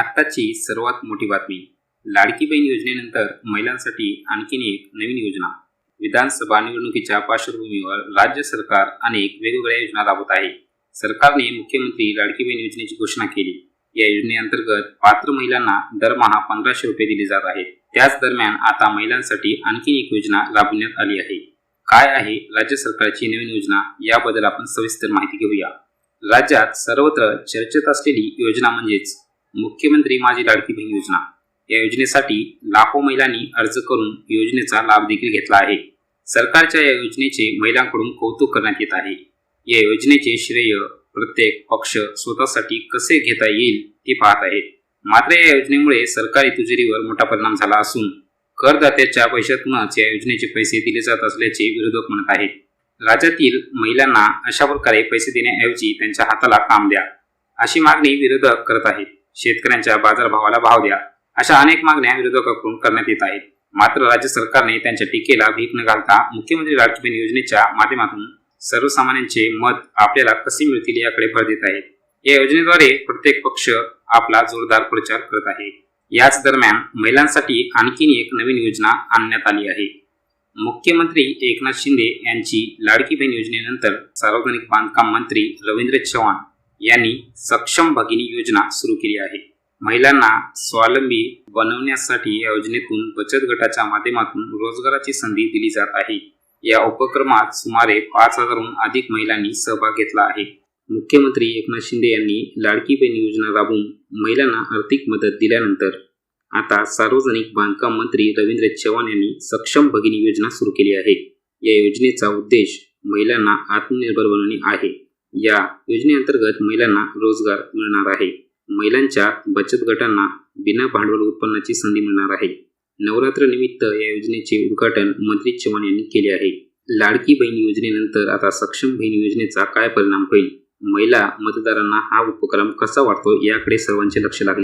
आत्ताची सर्वात मोठी बातमी. लाडकी बहीण योजनेनंतर महिलांसाठी आणखीन एक नवीन योजना. विधानसभा निवडणुकीच्या पार्श्वभूमीवर राज्य सरकार अनेक वेगवेगळ्या योजना राबवत आहे. सरकारने मुख्यमंत्री लाडकी बहीण योजनेची घोषणा केली. या योजनेअंतर्गत पात्र महिलांना दरमहा पंधराशे रुपये दिले जात आहेत. त्याच दरम्यान आता महिलांसाठी आणखीन एक योजना राबवण्यात आली आहे. काय आहे राज्य सरकारची नवीन योजना याबद्दल आपण सविस्तर माहिती घेऊया. राज्यात सर्वत्र चर्चेत असलेली योजना म्हणजेच मुख्यमंत्री माझी लाडकी बहीण योजना. या योजनेसाठी लाखो महिलांनी अर्ज करून योजनेचा लाभ देखील घेतला आहे. सरकारच्या या योजनेचे महिलांकडून कौतुक करण्यात येत आहे. या योजनेचे श्रेय प्रत्येक पक्ष स्वतःसाठी कसे घेता येईल ते पाहत आहेत मात्र या योजनेमुळे सरकारी तुजेरीवर मोठा परिणाम झाला असून करदात्याच्या पैशातूनच या योजनेचे पैसे दिले जात असल्याचे विरोधक म्हणत आहेत. राज्यातील महिलांना अशा प्रकारे पैसे देण्याऐवजी त्यांच्या हाताला काम द्या अशी मागणी विरोधक करत आहेत. शेतकऱ्यांच्या बाजारभावाला भाव द्या. अशा अनेक मागण्या विरोधकाकडून करण्यात येत आहेत. मात्र राज्य सरकारने त्यांच्या टीकेला भीक न घालता मुख्यमंत्री लाडकी बहीण योजनेच्या माध्यमातून सर्वसामान्यांचे मत आपल्याला कसे मिळतील याकडे भर देत आहेत. या योजनेद्वारे प्रत्येक पक्ष आपला जोरदार प्रचार करत आहे. याच दरम्यान महिलांसाठी आणखीन एक नवीन योजना आणण्यात आली आहे. मुख्यमंत्री एकनाथ शिंदे यांची लाडकी बहीण योजनेनंतर सार्वजनिक बांधकाम मंत्री रवींद्र चव्हाण यांनी सक्षम भगिनी योजना सुरू केली आहे. महिलांना स्वावलंबी बनवण्यासाठी या योजनेतून बचत गटाच्या माध्यमातून रोजगाराची संधी दिली जात आहे. या उपक्रमात सुमारे पाच हजारहून अधिक महिलांनी सहभाग घेतला आहे. मुख्यमंत्री एकनाथ शिंदे यांनी लाडकी बहीण योजना राबवून महिलांना आर्थिक मदत दिल्यानंतर आता सार्वजनिक बांधकाम मंत्री रवींद्र चव्हाण यांनी सक्षम भगिनी योजना सुरू केली आहे. या योजनेचा उद्देश महिलांना आत्मनिर्भर बनवणे आहे. या योजनेअंतर्गत महिलांना रोजगार मिळणार आहे. महिलांच्या बचत गटांना बिना भांडवल उत्पन्नाची संधी मिळणार आहे. नवरात्र निमित्त या योजनेचे उद्घाटन मंत्री चव्हाण यांनी केले आहे. लाडकी बहीण योजनेनंतर आता सक्षम बहीण योजनेचा काय परिणाम होईल? महिला मतदारांना हा उपक्रम कसा वाटतो याकडे सर्वांचे लक्ष लागले.